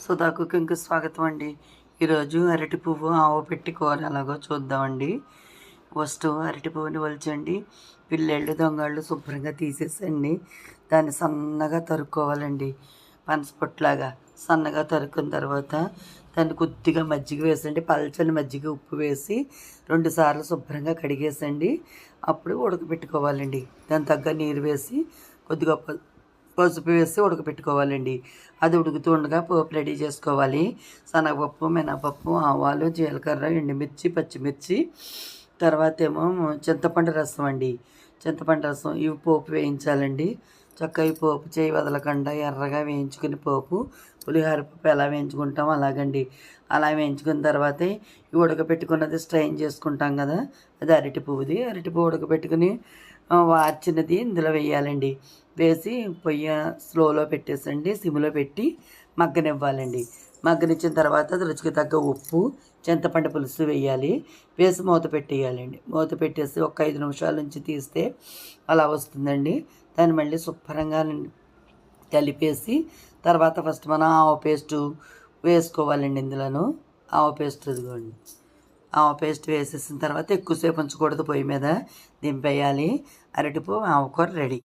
సుధా కుకింగ్కి స్వాగతం అండి ఈరోజు అరటి పువ్వు ఆవు పెట్టి కూర ఎలాగో చూద్దామండి. ఫస్ట్ అరటి పువ్వుని వలిచండి పిల్లెళ్ళు దొంగళ్ళు శుభ్రంగా తీసేసండి. దాన్ని సన్నగా తరుక్కోవాలండి. పనసపొట్లాగా సన్నగా తరుక్కున్న తర్వాత దాన్ని కొద్దిగా మజ్జిగ వేసండి. పల్చని మజ్జిగ ఉప్పు వేసి రెండు సార్లు శుభ్రంగా కడిగేసండి. అప్పుడు ఉడకబెట్టుకోవాలండి. దాని తగ్గ నీరు వేసి కొద్దిగా పసుపు వేసి ఉడకపెట్టుకోవాలండి. అది ఉడుకుతూ ఉండగా పోపు రెడీ చేసుకోవాలి. శనగపప్పు మినపప్పు ఆవాలు జీలకర్ర ఎండుమిర్చి పచ్చిమిర్చి తర్వాత ఏమో చింతపండు రసం అండి. చింతపండు రసం ఇవి పోపు వేయించాలండి. చక్కగా ఈ పోపు చేయి వదలకుండా ఎర్రగా వేయించుకుని పోపు పులిహోర పప్పు ఎలా వేయించుకుంటాం అలాగండి. అలా వేయించుకున్న తర్వాత ఈ ఉడకపెట్టుకున్నది స్ట్రైన్ చేసుకుంటాం కదా అది అరటి పువ్వుది అరటి పువ్వు ఉడకపెట్టుకుని వార్చినది ఇందులో వేయాలండి. వేసి పొయ్యి స్లోలో పెట్టేసండి సిమ్లో పెట్టి మగ్గనివ్వాలండి. మగ్గనిచ్చిన తర్వాత అది రుచికి తగ్గ ఉప్పు చింతపండు పులుసు వేయాలి. వేసి మూత పెట్టేయాలండి. మూత పెట్టేసి ఒక ఐదు నిమిషాల నుంచి తీస్తే అలా వస్తుందండి. దాన్ని మళ్ళీ శుభ్రంగా కలిపేసి తర్వాత ఫస్ట్ మనం ఆవ పేస్టు వేసుకోవాలండి ఇందులోను. ఆవ పేస్ట్ ఇదిగోండి. ఆవ పేస్ట్ వేసేసిన తర్వాత ఎక్కువసేపు ఉంచకూడదు పొయ్యి మీద. దింపేయాలి. అరటిపు ఆవకూర రెడీ.